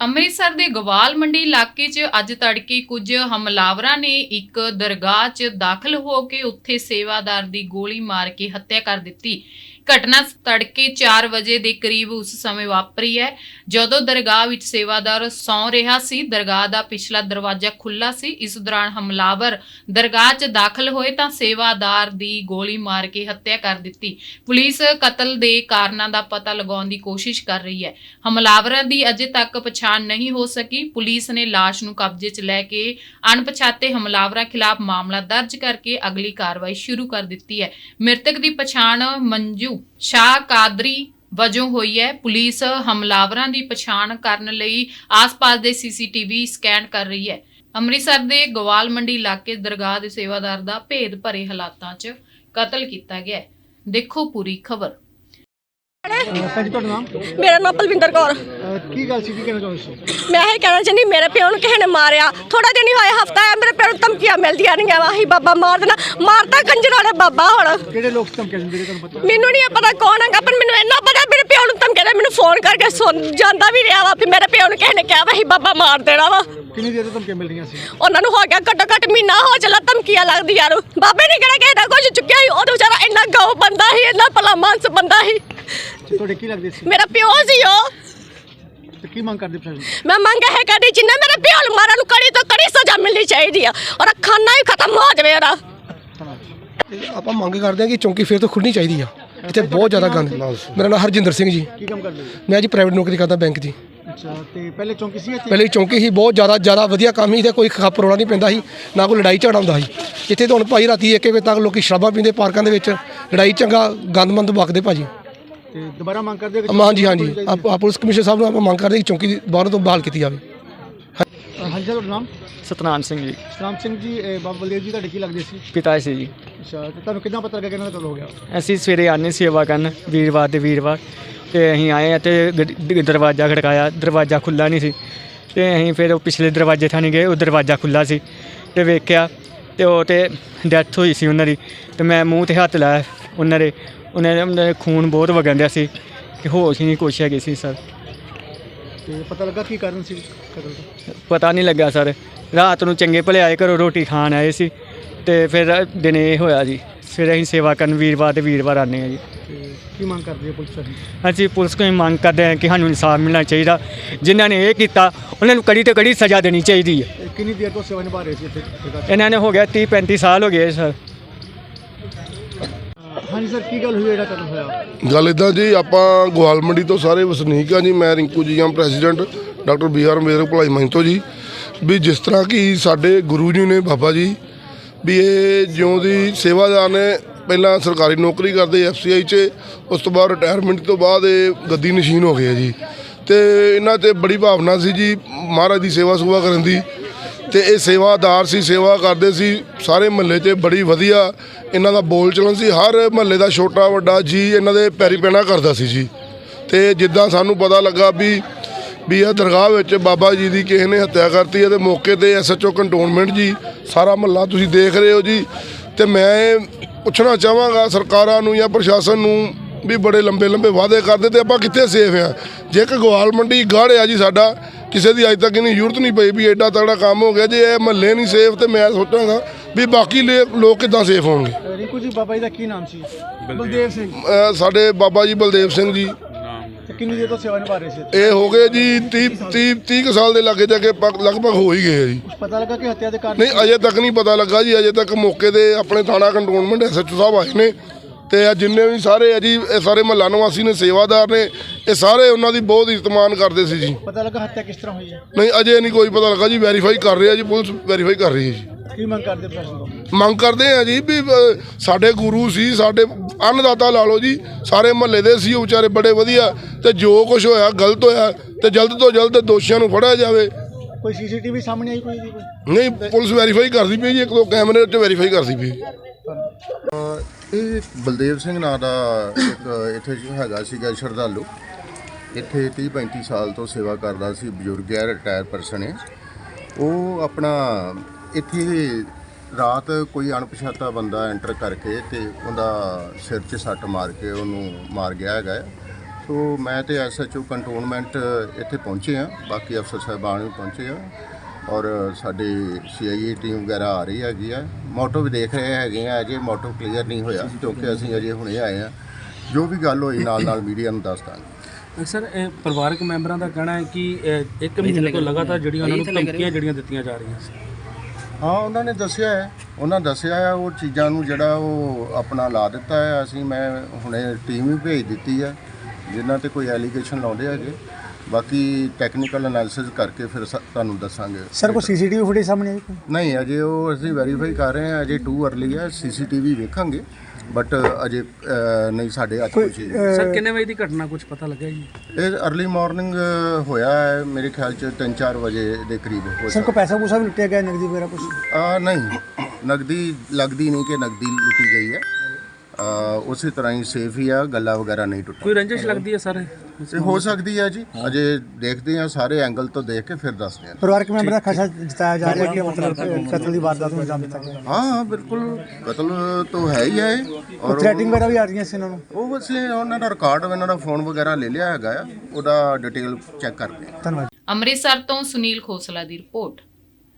ਅੰਮ੍ਰਿਤਸਰ ਦੇ ਗਵਾਲ ਮੰਡੀ ਇਲਾਕੇ 'ਚ ਅੱਜ ਤੜਕੇ ਕੁਝ ਹਮਲਾਵਰਾਂ ਨੇ ਇੱਕ ਦਰਗਾਹ 'ਚ ਦਾਖਲ ਹੋ ਕੇ ਉੱਥੇ ਸੇਵਾਦਾਰ ਦੀ ਗੋਲੀ ਮਾਰ ਕੇ ਹੱਤਿਆ ਕਰ ਦਿੱਤੀ। ਘਟਨਾ ਤੜਕੇ 4 ਵਜੇ ਦੇ ਕਰੀਬ ਉਸ ਸਮੇਂ ਵਾਪਰੀ ਹੈ। ਜਦੋਂ ਦਰਗਾਹ ਵਿੱਚ ਸੇਵਾਦਾਰ ਸੌਂ ਰਿਹਾ ਸੀ, ਦਰਗਾਹ ਦਾ ਪਿਛਲਾ ਦਰਵਾਜ਼ਾ ਖੁੱਲਾ ਸੀ। ਇਸ ਦੌਰਾਨ ਹਮਲਾਵਰ ਦਰਗਾਹ 'ਚ ਦਾਖਲ ਹੋਏ ਤਾਂ ਸੇਵਾਦਾਰ ਦੀ ਗੋਲੀ ਮਾਰ ਕੇ ਹੱਤਿਆ ਕਰ ਦਿੱਤੀ। ਪੁਲਿਸ ਕਤਲ ਦੇ ਕਾਰਨਾਂ ਦਾ ਪਤਾ ਲਗਾਉਣ ਦੀ ਕੋਸ਼ਿਸ਼ ਕਰ ਰਹੀ ਹੈ। ਹਮਲਾਵਰਾਂ ਦੀ ਅਜੇ ਤੱਕ ਪਛਾਣ ਨਹੀਂ ਹੋ ਸਕੀ। ਪੁਲਿਸ ਨੇ ਲਾਸ਼ ਨੂੰ ਕਬਜ਼ੇ 'ਚ ਲੈ ਕੇ ਅਣਪਛਾਤੇ ਹਮਲਾਵਰਾਂ ਖਿਲਾਫ ਮਾਮਲਾ ਦਰਜ ਕਰਕੇ ਅਗਲੀ ਕਾਰਵਾਈ ਸ਼ੁਰੂ ਕਰ ਦਿੱਤੀ ਹੈ। ਮ੍ਰਿਤਕ ਦੀ ਪਛਾਣ ਮੰਜੂ ਸ਼ਾਹ ਕਾਦਰੀ ਵਜੋਂ ਹੋਈ ਹੈ। ਪੁਲਿਸ ਹਮਲਾਵਰਾਂ ਦੀ ਪਛਾਣ ਕਰਨ ਲਈ ਆਸ-ਪਾਸ ਦੇ ਸੀਸੀਟੀਵੀ ਸਕੈਨ ਕਰ ਰਹੀ ਹੈ। ਅੰਮ੍ਰਿਤਸਰ ਦੇ ਗਵਾਲ ਮੰਡੀ ਇਲਾਕੇ ਦਰਗਾਹ ਦੇ ਸੇਵਾਦਾਰ ਦਾ ਭੇਦ ਭਰੇ ਹਾਲਾਤਾਂ 'ਚ ਕਤਲ ਕੀਤਾ ਗਿਆ ਹੈ। ਦੇਖੋ ਪੂਰੀ ਖਬਰ। ਮੇਰਾ ਨਾਮ ਪਲਵਿੰਦਰ ਕੌਰ। ਕੀ ਗੱਲ ਸੀ? ਕੀ ਕਹਿਣਾ ਚਾਹੁੰਦੇ ਸੀ? ਮੈਂ ਇਹ ਕਹਿਣਾ ਚਾਹੁੰਦੀ ਮੇਰੇ ਪਿਓ ਨੂੰ ਕਿਸੇ ਨੇ ਮਾਰਿਆ। ਥੋੜਾ ਦਿਨ ਹੀ ਹੋਇਆ ਹਫਤਾ ਹੈ ਮੇਰੇ ਪਿਓ ਨੂੰ ਧਮਕੀਆਂ ਮਿਲਦੀਆਂ ਨਹੀਂ ਵਾਹੀ ਬਾਬਾ ਮਾਰ ਦੇਣਾ। ਮਾਰਦਾ ਕੰਜਰ ਵਾਲੇ ਬਾਬਾ ਹੁਣ। ਕਿਹੜੇ ਲੋਕ ਧਮਕੇ ਦਿੰਦੇ ਨੇ ਤੁਹਾਨੂੰ ਪਤਾ? ਮੈਨੂੰ ਨਹੀਂ ਪਤਾ ਕੌਣ ਹੈਗਾ ਪਰ ਮੈਨੂੰ ਇੰਨਾ ਪਤਾ ਮੇਰੇ ਪਿਓ ਨੂੰ ਧਮਕੀਆਂ ਦੇ ਮੈਨੂੰ ਫੋਨ ਕਰਕੇ ਸੁਣ ਜਾਂਦਾ ਵੀ ਰਿਹਾ ਵਾ ਵੀ ਮੇਰੇ ਪਿਓ ਨੂੰ ਕਿਸੇ ਨੇ ਕਿਹਾ ਵਾਹੀ ਬਾਬਾ ਮਾਰ ਦੇਣਾ ਵਾ। ਕਿੰਨੀ ਦੇਰ ਤੋਂ ਧਮਕੇ ਮਿਲ ਰਹੀਆਂ ਸੀ? ਉਹਨਾਂ ਨੂੰ ਹੋ ਗਿਆ ਘੱਟੋ ਘੱਟ ਮਹੀਨਾ ਹੋ ਚੱਲਾ ਧਮਕੀਆਂ ਲੱਗਦੀ ਯਾਰ ਬਾਬੇ ਨੇ ਕਿਹੜਾ ਕਿਸੇ ਦਾ ਕੁਝ ਚੁੱਕਿਆ ਸੀ ਉਹ ਵਿਚਾਰਾ ਇੰਨਾ ਗਾਉ ਬੰਦਾ ਸੀ ਇੰਨਾ ਭਲਾ ਮਾਨਸ ਬੰਦਾ ਸੀ। ਤੁਹਾਡੇ ਕੀ ਲੱਗਦੇ ਸੀ? ਮੇਰਾ ਪਿਓ ਸੀ ਉਹ। ਤੇ ਕੀ ਮੰਗ ਕਰਦੇ ਪ੍ਰਸ਼ਾਸਨ ਮੈਂ ਮੰਗ ਹੈ ਕਰਦੀ ਜਿੰਨਾ ਮੇਰੇ ਪਿਓ ਨੂੰ ਮਾਰਨ ਨੂੰ ਕੜੀ ਤੋਂ ਕੜੀ ਸਜ਼ਾ ਮਿਲਣੀ ਚਾਹੀਦੀ ਆ ਔਰ ਖਾਨਾ ਹੀ ਖਤਮ ਹੋ ਜਾਵੇ ਉਹਦਾ ਤੇ ਆਪਾਂ ਮੰਗ ਕਰਦੇ ਹਾਂ ਕਿ ਚੌਂਕੀ ਫੇਰ ਤੋਂ ਖੁੱਲਣੀ ਚਾਹੀਦੀ ਆ। ਇੱਥੇ ਬਹੁਤ ਜ਼ਿਆਦਾ ਗੰਦ ਮੇਰਾ ਨਾਮ ਹਰਜਿੰਦਰ ਸਿੰਘ ਜੀ। ਕੀ ਕੰਮ ਕਰਦੇ ਹੋ? ਮੈਂ ਜੀ ਪ੍ਰਾਈਵੇਟ ਨੌਕਰੀ ਕਰਦਾ ਬੈਂਕ ਅੱਛਾ ਤੇ ਪਹਿਲੇ ਚੌਂਕੀ ਸੀ ਇੱਥੇ? ਪਹਿਲੇ ਹੀ ਚੌਂਕੀ ਸੀ ਬਹੁਤ ਜ਼ਿਆਦਾ ਜ਼ਿਆਦਾ ਵਧੀਆ ਕੰਮ ਸੀ ਤੇ ਕੋਈ ਖੱਪ ਰੋਲਾ ਨਹੀਂ ਪੈਂਦਾ ਸੀ ਨਾ ਕੋਈ ਲੜਾਈ ਝਗੜਾ ਹੁੰਦਾ ਸੀ। ਜਿੱਥੇ ਤਾਂ ਹੁਣ ਭਾਈ ਰਾਤੀ ਇੱਕ ਇੱਕ ਵਜੇ ਤੱਕ ਲੋਕੀ ਸ਼ਰਾਬਾਂ ਪੀਂਦੇ ਪਾਰਕਾਂ ਦੇ ਵਿੱਚ ਲੜਾਈ ਚੰਗਾ ਗੰਦਮੰਦ ਵਗਦੇ ਭਾਜੀ। ਤੇ ਦੁਬਾਰਾ ਮੰਗ ਕਰਦੇ ਹੋ ਕਿ ਹਾਂਜੀ ਖੁੱਲ੍ਹਣੀ ਆਪ ਆਪ ਪੁਲਿਸ ਕਮਿਸ਼ਨਰ ਸਾਹਿਬ ਨੂੰ ਆਪਾਂ ਮੰਗ ਕਰਦੇ ਕਿ ਚੌਂਕੀ ਬਾਹਰ ਤੋਂ ਬਹਾਲ ਕੀਤੀ ਜਾਵੇ। ਹਾਂਜੀ ਸਰ ਤੁਹਾਡਾ ਨਾਮ? ਸਤਨਾਮ ਸਿੰਘ ਜੀ। ਸਤਨਾਮ ਸਿੰਘ ਜੀ ਇਹ ਬਾਬਾ ਬਲਦੇਵ ਜੀ ਤੁਹਾਡੇ ਕੀ ਲੱਗਦੇ ਸੀ? ਪਿਤਾ ਸੀ ਜੀ। ਅੱਛਾ ਤੇ ਤੁਹਾਨੂੰ ਕਿੱਦਾਂ ਪਤਾ ਲੱਗਾ ਕਿ ਇਹਨਾਂ ਦਾ ਕਤਲ ਹੋ ਗਿਆ? ਅਸੀਂ ਸਵੇਰੇ ਆਨੇ ਸੇਵਾ ਕਰਨ ਵੀਰਵਾਰ ਦੇ ਵੀਰਵਾਰ। ਤੇ ਅਸੀਂ ਆਏ ਆ ਤੇ ਗ- ਦ- ਦਰਵਾਜ਼ਾ ਖੜਕਾਇਆ ਦਰਵਾਜ਼ਾ ਖੁੱਲਾ ਨਹੀਂ ਸੀ। ਤੇ ਅਸੀਂ ਫਿਰ ਉਹ ਪਿਛਲੇ ਦਰਵਾਜ਼ੇ ਥਾਣੀ ਗਏ ਉਹ ਦਰਵਾਜ਼ਾ ਖੁੱਲਾ ਸੀ। ਤੇ ਵੇਖਿਆ ਤੇ ਉਹ ਤੇ ਡੈਥ ਹੋਈ ਸੀ ਉਹਨਾਂ ਦੀ। ਤੇ ਮੈਂ ਮੂੰਹ ਤੇ ਹੱਥ ਲਾਇਆ ਉਹਨਾਂ ਦੇ। ਉਹਨਾਂ ਦੇ ਉਹਨਾਂ ਦੇ ਖੂਨ ਬਹੁਤ ਵਗਣ ਰਿਹਾ ਸੀ ਕਿ ਹੋਸ਼ ਹੀ ਨਹੀਂ ਕੁਛ ਹੈਗੀ ਸੀ ਸਰ। ਤੇ ਪਤਾ ਲੱਗਾ ਕੀ ਕਾਰਨ ਸੀ ਕਤਲ ਦਾ? ਪਤਾ ਨਹੀਂ ਲੱਗਾ ਸਰ। ਰਾਤ ਨੂੰ ਚੰਗੇ ਭਲੇ ਆਏ ਘਰੋਂ ਰੋਟੀ ਖਾਣ ਆਏ ਸੀ ਤੇ ਫਿਰ ਦਿਨੇ ਇਹ ਹੋਇਆ ਜੀ। ਫਿਰ ਅਸੀਂ ਸੇਵਾ ਕਰਨ ਵੀਰਵਾਰ ਤੇ ਵੀਰਵਾਰ ਆਨੇ ਆ ਜੀ। ਤੇ ਕੀ ਮੰਗ ਕਰਦੇ ਹੋ ਪੁਲਿਸ ਪ੍ਰਸ਼ਾਸਨ ਅਸੀਂ ਪੁਲਿਸ ਕੋਲ ਮੰਗ ਕਰਦੇ ਹਾਂ ਕਿ ਸਾਨੂੰ ਇਨਸਾਫ ਮਿਲਣਾ ਚਾਹੀਦਾ। ਜਿਨ੍ਹਾਂ ਨੇ ਇਹ ਕੀਤਾ ਉਹਨਾਂ ਨੂੰ ਕੜੀ ਤੇ ਕੜੀ ਸਜ਼ਾ ਦੇਣੀ ਚਾਹੀਦੀ ਹੈ। ਇਹ ਕਿੰਨੀ ਦੇਰ ਤੋਂ ਸੇਵਾ ਨਿਭਾ ਰਹੇ ਸੀ ਇੱਥੇ? ਇਹਨਾਂ ਨੇ ਹੋ ਗਿਆ 30 35 ਸਾਲ ਹੋ ਗਏ ਸਰ। ਹਾਂਜੀ ਸਰ, ਕੀ ਗੱਲ ਹੋਈ ਜਿਹੜਾ ਕਤਲ ਹੋਇਆ? ਗੱਲ ਇਦਾਂ ਜੀ, ਆਪਾਂ ਗੋਹਾਲ ਮੰਡੀ ਤੋਂ ਸਾਰੇ ਵਸਨੀਕ ਆ ਜੀ, ਮੈਂ ਰਿੰਕੂ ਜੀ ਹਾਂ president doctor B R Ambedkar, ਭਲਾਈ ਮੰਚ ਤੋਂ ਜੀ। ਵੀ ਜਿਸ ਤਰ੍ਹਾਂ ਕਿ ਸਾਡੇ ਗੁਰੂ ਜੀ ਨੇ, ਬਾਬਾ ਜੀ, ਵੀ ਇਹ ਜਿਉਂ ਦੀ ਸੇਵਾਦਾਰ ਨੇ, ਪਹਿਲਾਂ ਸਰਕਾਰੀ ਨੌਕਰੀ ਕਰਦੇ ਐਫਸੀਆਈ 'ਚ, ਉਸ ਤੋਂ ਬਾਅਦ ਰਿਟਾਇਰਮੈਂਟ ਤੋਂ ਬਾਅਦ ਇਹ ਗੱਦੀ ਨਸ਼ੀਨ ਹੋ ਗਏ ਜੀ। ਤੇ ਇਹਨਾਂ ਤੇ ਬੜੀ ਭਾਵਨਾ ਸੀ ਜੀ, ਮਹਾਰਾਜ ਦੀ ਸੇਵਾ ਸੁਵਾ ਕਰਨ ਦੀ। ਤੇ ਇਹ ਸੇਵਾਦਾਰ ਸੀ, ਸੇਵਾ ਕਰਦੇ ਸੀ, ਸਾਰੇ ਮਹੱਲੇ 'ਚ ਬੜੀ ਵਧੀਆ ਇਹਨਾਂ ਦਾ ਬੋਲ ਚਲਨ ਸੀ। ਹਰ ਮਹੱਲੇ ਦਾ ਛੋਟਾ, ਵੱਡਾ ਜੀ ਇਹਨਾਂ ਦੇ ਪੈਰੀ ਪੈਣਾ ਕਰਦਾ ਸੀ ਜੀ। ਤੇ ਜਿੱਦਾਂ ਸਾਨੂੰ ਪਤਾ ਲੱਗਾ ਵੀ ਵੀ ਇਹ ਦਰਗਾਹ ਵਿੱਚ ਬਾਬਾ ਜੀ ਦੀ ਕਿਸੇ ਨੇ ਹੱਤਿਆ ਕਰਤੀ ਹੈ ਤੇ ਮੌਕੇ ਤੇ ਐਸਐਚਓ ਕੰਟੋਨਮੈਂਟ ਜੀ, ਸਾਰਾ ਮਹੱਲਾ ਤੁਸੀਂ ਦੇਖ ਰਹੇ ਹੋ ਜੀ। ਤੇ ਮੈਂ ਪੁੱਛਣਾ ਚਾਹਾਂਗਾ ਸਰਕਾਰਾਂ ਨੂੰ ਜਾਂ ਪ੍ਰਸ਼ਾਸਨ ਨੂੰ ਵੀ ਬੜੇ ਲੰਬੇ ਲੰਬੇ ਵਾਅਦੇ ਕਰਦੇ ਤੇ ਆਪਾਂ ਕਿੱਥੇ ਸੇਫ ਆ ਜੇ ਇੱਕ ਗਵਾਲ ਮੰਡੀ ਗਾੜ ਆ ਜੀ ਸਾਡਾ ਕਿਸੇ ਦੀ ਅੱਜ ਤੱਕ ਇਹਨੀ ਜ਼ਰੂਰਤ ਨਹੀਂ ਪਈ ਵੀ ਐਡਾ ਤਗੜਾ ਕੰਮ ਹੋ ਗਿਆ ਜੇ ਇਹ ਮਹੱਲੇ ਨਹੀਂ ਸੇਫ ਤੇ ਮੈਂ ਸੋਚਾਂਗਾ ਵੀ ਬਾਕੀ ਲੋਕ ਕਿੱਦਾਂ ਸੇਫ ਹੋਣਗੇ। ਅਹ ਰਿੰਕੂ ਜੀ ਬਾਬਾ ਜੀ ਦਾ ਕੀ ਨਾਮ ਸੀ? ਬਲਦੇਵ ਸਿੰਘ। ਅਹ ਸਾਡੇ ਬਾਬਾ ਜੀ ਬਲਦੇਵ ਸਿੰਘ ਜੀ। ਤੇ ਕਿੰਨੀ ਦੇਰ ਤੋਂ ਸੇਵਾ ਨਿਭਾ ਰਹੇ ਸੀ? ਇਹ ਹੋ ਗਏ ਜੀ 30 30 30 ਕੁ ਸਾਲ ਦੇ ਲਾਗੇ ਜਾ ਕੇ ਲਗਭਗ ਹੋ ਹੀ ਗਏ ਆ ਜੀ। ਕੁਛ ਪਤਾ ਲੱਗਾ ਕਿ ਹੱਤਿਆ ਦੇ ਕਾਰਨ ਨਹੀਂ ਅਜੇ ਤੱਕ ਨਹੀਂ ਪਤਾ ਲੱਗਾ ਜੀ ਅਜੇ ਤੱਕ ਮੌਕੇ ਤੇ ਆਪਣੇ ਥਾਣਾ ਕੰਟਰੋਲਮੈਂਟ ਐਸਐਚਓ ਸਾਹਿਬ ਆਏ ਨੇ। ਤੇ ਇਹ ਜਿੰਨੇ ਵੀ ਸਾਰੇ ਆ ਜੀ ਇਹ ਸਾਰੇ ਮਹੱਲਾ ਨਿਵਾਸੀ ਨੇ ਸੇਵਾਦਾਰ ਨੇ ਇਹ ਸਾਰੇ ਉਹਨਾਂ ਦੀ ਬਹੁਤ ਇਜ਼ਤਮਾਨ ਕਰਦੇ ਸੀ ਜੀ। ਪਤਾ ਲੱਗਾ ਹੱਤਿਆ ਕਿਸ ਤਰ੍ਹਾਂ ਹੋਈ ਹੈ? ਨਹੀਂ ਅਜੇ ਨਹੀਂ ਕੋਈ ਪਤਾ ਲੱਗਾ ਜੀ ਵੈਰੀਫਾਈ ਕਰ ਰਹੇ ਆ ਜੀ ਪੁਲਿਸ ਵੈਰੀਫਾਈ ਕਰ ਰਹੀ ਹੈ ਜੀ। ਕੀ ਮੰਗ ਕਰਦੇ ਪ੍ਰਸ਼ਾਸਨ ਤੋਂ? ਮੰਗ ਕਰਦੇ ਆ ਜੀ ਵੀ ਅ, ਸਾਡੇ ਗੁਰੂ ਸੀ ਸਾਡੇ ਅੰਨਦਾਤਾ ਲਾ ਲਓ ਜੀ ਸਾਰੇ ਮਹੱਲੇ ਦੇ ਸੀ ਉਹ ਵਿਚਾਰੇ ਬੜੇ ਵਧੀਆ ਤੇ ਜੋ ਕੁਝ ਹੋਇਆ ਗਲਤ ਹੋਇਆ ਤੇ ਜਲਦ ਤੋਂ ਜਲਦ ਦੋਸ਼ੀਆਂ ਨੂੰ ਫੜਿਆ ਜਾਵੇ। ਕੋਈ ਸੀਸੀਟੀਵੀ ਸਾਹਮਣੇ ਆਈ ਕੋਈ ਨਹੀਂ ਪੁਲਿਸ ਵੈਰੀਫਾਈ ਕਰਦੀ ਪਈ ਜੀ ਇੱਕ ਦੋ ਕੈਮਰੇ ਉੱਤੇ ਵੈਰੀਫਾਈ ਕਰਦੀ ਪਈ। ਇਹ ਬਲਦੇਵ ਸਿੰਘ ਨਾਂ ਦਾ ਇੱਕ ਇੱਥੇ ਜੋ ਹੈਗਾ ਸੀਗਾ ਸ਼ਰਧਾਲੂ। ਇੱਥੇ 30 35 ਸਾਲ ਤੋਂ ਸੇਵਾ ਕਰਦਾ ਸੀ, ਬਜ਼ੁਰਗ ਹੈ ਰਿਟਾਇਰ ਪਰਸਨ ਹੈ। ਉਹ ਆਪਣਾ ਇੱਥੇ ਰਾਤ ਕੋਈ ਅਣਪਛਾਤਾ ਬੰਦਾ ਐਂਟਰ ਕਰਕੇ ਤੇ ਉਹਦਾ ਸਿਰ 'ਚ ਸੱਟ ਮਾਰ ਕੇ ਉਹਨੂੰ ਮਾਰ ਗਿਆ ਹੈਗਾ ਹੈ। ਸੋ ਮੈਂ ਤੇ ਐਸਐਚਓ ਕੰਟੋਨਮੈਂਟ ਇੱਥੇ ਪਹੁੰਚੇ ਆ ਬਾਕੀ ਅਫਸਰ ਸਾਹਿਬਾਨ ਵੀ ਪਹੁੰਚੇ ਆ ਔਰ ਸਾਡੇ ਸੀਆਈਏ ਟੀਮ ਵਗੈਰਾ ਆ ਰਹੀ ਹੈਗੀ ਆ। ਮੋਟੋ ਵੀ ਦੇਖ ਰਹੇ ਹੈਗੇ ਆ ਅਜੇ ਮੋਟੋ ਕਲੀਅਰ ਨਹੀਂ ਹੋਇਆ ਕਿਉਂਕਿ ਅਸੀਂ ਅਜੇ ਹੁਣੇ ਆਏ ਆ। ਜੋ ਵੀ ਗੱਲ ਹੋਈ ਨਾਲ ਨਾਲ ਮੀਡੀਆ ਨੂੰ ਦੱਸ ਦਾਂਗੇ। ਸਰ ਇਹ ਪਰਿਵਾਰਕ ਮੈਂਬਰਾਂ ਦਾ ਕਹਿਣਾ ਹੈ ਕਿ ਇੱਕ ਮਹੀਨੇ ਤੋਂ ਲਗਾਤਾਰ ਜਿਹੜੀਆਂ ਉਹਨਾਂ ਨੂੰ ਧਮਕੀਆਂ ਜਿਹੜੀਆਂ ਦਿੱਤੀਆਂ ਜਾ ਰਹੀਆਂ ਸੀ। ਹਾਂ ਉਹਨਾਂ ਨੇ ਦੱਸਿਆ ਹੈ। ਉਹਨਾਂ ਦੱਸਿਆ ਹੈ ਉਹ ਚੀਜ਼ਾਂ ਨੂੰ ਜਿਹੜਾ ਉਹ ਆਪਣਾ ਲਾ ਦਿੱਤਾ ਹੈ। ਅਸੀਂ ਮੈਂ ਹੁਣੇ ਟੀਮ ਵੀ ਭੇਜ ਦਿੱਤੀ ਹੈ ਜਿਨ੍ਹਾਂ ਤੇ ਕੋਈ ਐਲੀਗੇਸ਼ਨ ਲਾਉਂਦੇ ਹੈਗੇ। ਬਾਕੀ ਟੈਕਨੀਕਲ ਐਨਾਲਿਸਿਸ ਕਰਕੇ ਫਿਰ ਸ- ਤੁਹਾਨੂੰ ਦੱਸਾਂਗੇ। ਸਰ ਕੋਈ ਸੀਸੀਟੀਵੀ ਫੁਟੇਜ ਸਾਹਮਣੇ ਆਈ ਕੋਈ? ਨਹੀਂ ਅਜੇ ਉਹ ਅਸੀਂ ਵੈਰੀਫਾਈ ਕਰ ਰਹੇ ਹਾਂ ਅਜੇ ਟੂ ਅਰਲੀ ਹੈ ਸੀਸੀਟੀਵੀ ਵੇਖਾਂਗੇ ਬਟ ਅਜੇ ਨਹੀਂ ਸਾਡੇ ਹੱਥ ਕੁਝ ਸਰ ਕਿੰਨੇ ਵਜੇ ਦੀ ਘਟਨਾ ਕੁਝ ਪਤਾ ਲੱਗਿਆ ਜੀ? ਇਹ ਅਰਲੀ ਮਾਰਨਿੰਗ ਹੋਇਆ ਹੈ ਮੇਰੇ ਖਿਆਲ ਚ 3-4 ਵਜੇ ਦੇ ਕਰੀਬ ਹੋ ਸਰ ਕੋਈ ਪੈਸਾ ਪੂਸਾ ਵੀ ਲੁੱਟਿਆ ਗਿਆ ਨਗਦੀ ਵਗੈਰਾ ਕੁਝ ਆ ਨਹੀਂ ਨਗਦੀ ਲੱਗਦੀ ਨਹੀਂ ਕਿ ਨਗਦੀ ਲੁੱਟੀ ਗਈ ਹੈ। ਉਸੇ ਤਰ੍ਹਾਂ ਹੀ ਸੇਫ ਹੀ ਆ ਗੱਲਾਂ ਵਗੈਰਾ ਨਹੀਂ ਟੁੱਟੀਆਂ। ਕੋਈ ਰੰਜਿਸ਼ ਲੱਗਦੀ ਹੈ ਸਰ? ਤੇ ਹੋ ਸਕਦੀ ਹੈ ਜੀ ਅਜੇ ਦੇਖਦੇ ਆ ਸਾਰੇ ਐਂਗਲ ਤੋਂ ਦੇਖ ਕੇ ਫਿਰ ਦੱਸਦੇ ਆ। ਪਰਿਵਾਰਕ ਮੈਂਬਰ ਦਾ ਖਸ਼ਾ ਜਤਾਇਆ ਜਾ ਰਿਹਾ ਕਿ ਮਤਲਬ ਕਤਲ ਦੀ ਵਾਰਦਾਤ ਨੂੰ ਅੰਜਾਮ ਦਿੱਤਾ ਗਿਆ। ਹਾਂ ਹਾਂ ਬਿਲਕੁਲ। ਕਤਲ ਤਾਂ ਹੈ ਹੀ ਹੈ ਇਹ। ਔਰ ਥ੍ਰੈਟਿੰਗ ਵਗੈਰਾ ਵੀ ਆ ਰਹੀਆਂ ਸੀ ਇਹਨਾਂ ਨੂੰ। ਉਹ ਬਸ ਇਹ ਉਹਨਾਂ ਦਾ ਰਿਕਾਰਡ ਇਹਨਾਂ ਦਾ ਫੋਨ ਵਗੈਰਾ ਲੈ ਲਿਆ ਹੈਗਾ ਆ। ਉਹਦਾ ਡਿਟੇਲ ਚੈੱਕ ਕਰਦੇ ਆ। ਧੰਨਵਾਦ। ਅੰਮ੍ਰਿਤਸਰ ਤੋਂ ਸੁਨੀਲ ਖੋਸਲਾ ਦੀ ਰਿਪੋਰਟ।